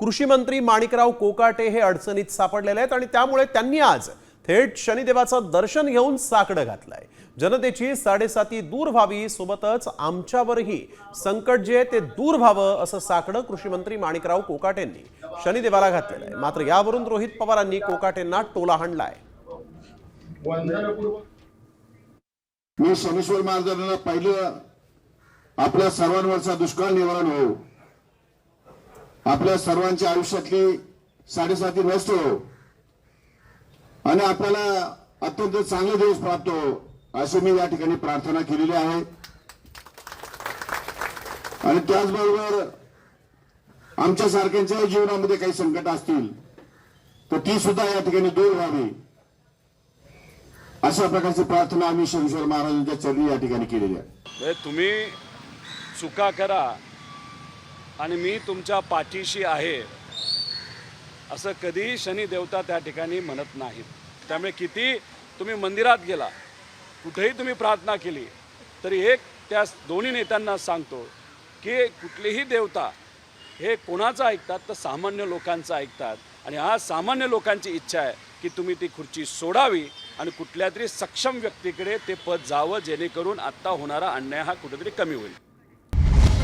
कृषी मंत्री माणिकराव कोकाटे हे अडचणीत सापडलेले आहेत आणि त्यामुळे त्यांनी आज थेट शनिदेवाचं दर्शन घेऊन साकडं घातलंय. जनतेची साडेसाती दूर व्हावी सोबतच आमच्यावरही संकट जे ते दूर व्हावं असं साकडं कृषी मंत्री माणिकराव कोकाटेंनी शनिदेवाला घातलेलं आहे. मात्र यावरून रोहित पवारांनी कोकाटेंना टोला हाणलाय. मी सोमेश्वर महाराजांना पाहिलं आपल्या सर्वांवरचा दुष्काळ निवारण हो आपल्या सर्वांच्या आयुष्यातली साडेसाती नसतो आणि आपल्याला अत्यंत चांगले दिवस प्राप्त हो अशी मी या ठिकाणी प्रार्थना केलेली आहे. आणि त्याचबरोबर आमच्या सारख्यांच्या जीवनामध्ये काही संकट असतील तर ती सुद्धा या ठिकाणी दूर व्हावी. अशा प्रकारची प्रार्थना आम्ही शंकर महाराजांच्या चरणी या ठिकाणी केलेली आहे. तुम्ही चुका करा. आणि मी तुमच्या पाठीशी आहे असं कधी शनी देवता त्या ठिकाणी म्हणत नाहीत त्यामुळे किती तुम्ही मंदिरात गेला कुठेही तुम्ही प्रार्थना केली तरी एक त्या दोन्ही नेत्यांना सांगतो की कुठलीही देवता हे कोणाचं ऐकतात तर सामान्य लोकांचं ऐकतात. आणि आज सामान्य लोकांची इच्छा आहे की तुम्ही ती खुर्ची सोडावी आणि कुठल्या तरी सक्षम व्यक्तीकडे ते पद जावं जेणेकरून आत्ता होणारा अन्याय हा कुठेतरी कमी होईल.